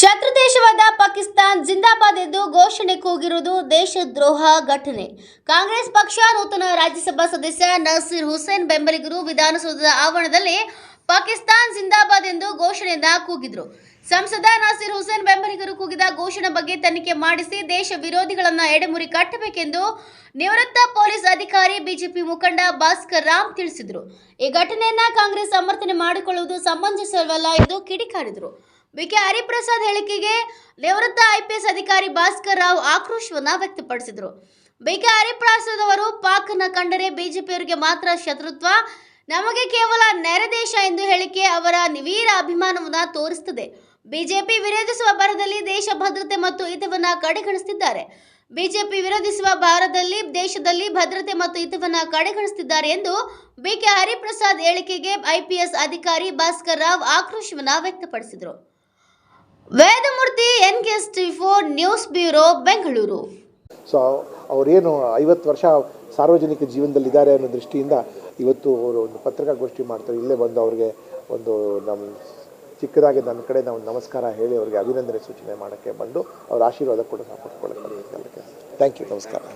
ಶತ್ರು ದೇಶವಾದ ಪಾಕಿಸ್ತಾನ್ ಜಿಂದಾಬಾದ್ ಎಂದು ಘೋಷಣೆ ಕೂಗಿರುವುದು ದೇಶದ್ರೋಹ ಘಟನೆ. ಕಾಂಗ್ರೆಸ್ ಪಕ್ಷ ನೂತನ ರಾಜ್ಯಸಭಾ ಸದಸ್ಯ ನಸೀರ್ ಹುಸೇನ್ ಬೆಂಬಲಿಗರು ವಿಧಾನಸೌಧದ ಆವರಣದಲ್ಲಿ ಪಾಕಿಸ್ತಾನ್ ಜಿಂದಾಬಾದ್ ಎಂದು ಘೋಷಣೆಯಿಂದ ಕೂಗಿದ್ರು. ಸಂಸದ ನಸೀರ್ ಹುಸೇನ್ ಬೆಂಬಲಿಗರು ಕೂಗಿದ ಘೋಷಣೆ ಬಗ್ಗೆ ತನಿಖೆ ಮಾಡಿಸಿ ದೇಶ ವಿರೋಧಿಗಳನ್ನ ಎಡೆಮುರಿ ಕಟ್ಟಬೇಕೆಂದು ನಿವೃತ್ತ ಪೊಲೀಸ್ ಅಧಿಕಾರಿ ಬಿಜೆಪಿ ಮುಖಂಡ ಭಾಸ್ಕರ್ ರಾಮ್ ತಿಳಿಸಿದರು. ಈ ಘಟನೆಯನ್ನ ಕಾಂಗ್ರೆಸ್ ಸಮರ್ಥನೆ ಮಾಡಿಕೊಳ್ಳುವುದು ಸಮಂಜಸವಲ್ಲ ಎಂದು ಕಿಡಿಕಾರಿದರು. ಬಿಕೆ ಹರಿಪ್ರಸಾದ್ ಹೇಳಿಕೆಗೆ ನಿವೃತ್ತ ಐಪಿಎಸ್ ಅಧಿಕಾರಿ ಭಾಸ್ಕರ್ ರಾವ್ ಆಕ್ರೋಶವನ್ನ ವ್ಯಕ್ತಪಡಿಸಿದರು. ಬಿಕೆ ಹರಿಪ್ರಸಾದ್ ಅವರು ಪಾಕ್ನ ಕಂಡರೆ ಬಿಜೆಪಿಯವರಿಗೆ ಮಾತ್ರ ಶತ್ರುತ್ವ, ನಮಗೆ ಕೇವಲ ನೆರೆ ದೇಶ ಎಂದು ಹೇಳಿಕೆ ಅವರ ನಿವೀರ ಅಭಿಮಾನವನ್ನು ತೋರಿಸುತ್ತದೆ ಬಿಜೆಪಿ ವಿರೋಧಿಸುವ ಭರದಲ್ಲಿ ದೇಶ ಭದ್ರತೆ ಮತ್ತು ಹಿತವನ್ನ ಕಡೆಗಣಿಸುತ್ತಿದ್ದಾರೆ ಬಿಜೆಪಿ ವಿರೋಧಿಸುವ ಭಾರತದಲ್ಲಿ ದೇಶದಲ್ಲಿ ಭದ್ರತೆ ಮತ್ತು ಹಿತವನ್ನ ಕಡೆಗಣಿಸುತ್ತಿದ್ದಾರೆ ಎಂದು ಬಿಕೆ ಹರಿಪ್ರಸಾದ್ ಹೇಳಿಕೆಗೆ ಐಪಿಎಸ್ ಅಧಿಕಾರಿ ಭಾಸ್ಕರ್ ರಾವ್ ಆಕ್ರೋಶವನ್ನ ವ್ಯಕ್ತಪಡಿಸಿದರು. Vedamurthy S T four news bureau Bengaluru. So, ಅವರೇನು ಐವತ್ತು ವರ್ಷ ಸಾರ್ವಜನಿಕ ಜೀವನದಲ್ಲಿದ್ದಾರೆ ಅನ್ನೋ ದೃಷ್ಟಿಯಿಂದ ಇವತ್ತು ಅವರು ಒಂದು ಪತ್ರಿಕಾಗೋಷ್ಠಿ ಮಾಡ್ತಾರೆ. ಇಲ್ಲೇ ಬಂದು ಅವ್ರಿಗೆ ಒಂದು ನಮ್ಮ ಚಿಕ್ಕದಾಗಿ ನನ್ನ ಕಡೆ ನಾವು ನಮಸ್ಕಾರ ಹೇಳಿ ಅವರಿಗೆ ಅಭಿನಂದನೆ ಸೂಚನೆ ಮಾಡೋಕ್ಕೆ ಬಂದು ಅವ್ರ ಆಶೀರ್ವಾದ ಕೂಡ ನಾವು ಪಡ್ಕೊಳ್ಳೋಕ್ಕೆ ಥ್ಯಾಂಕ್ ಯು ನಮಸ್ಕಾರ.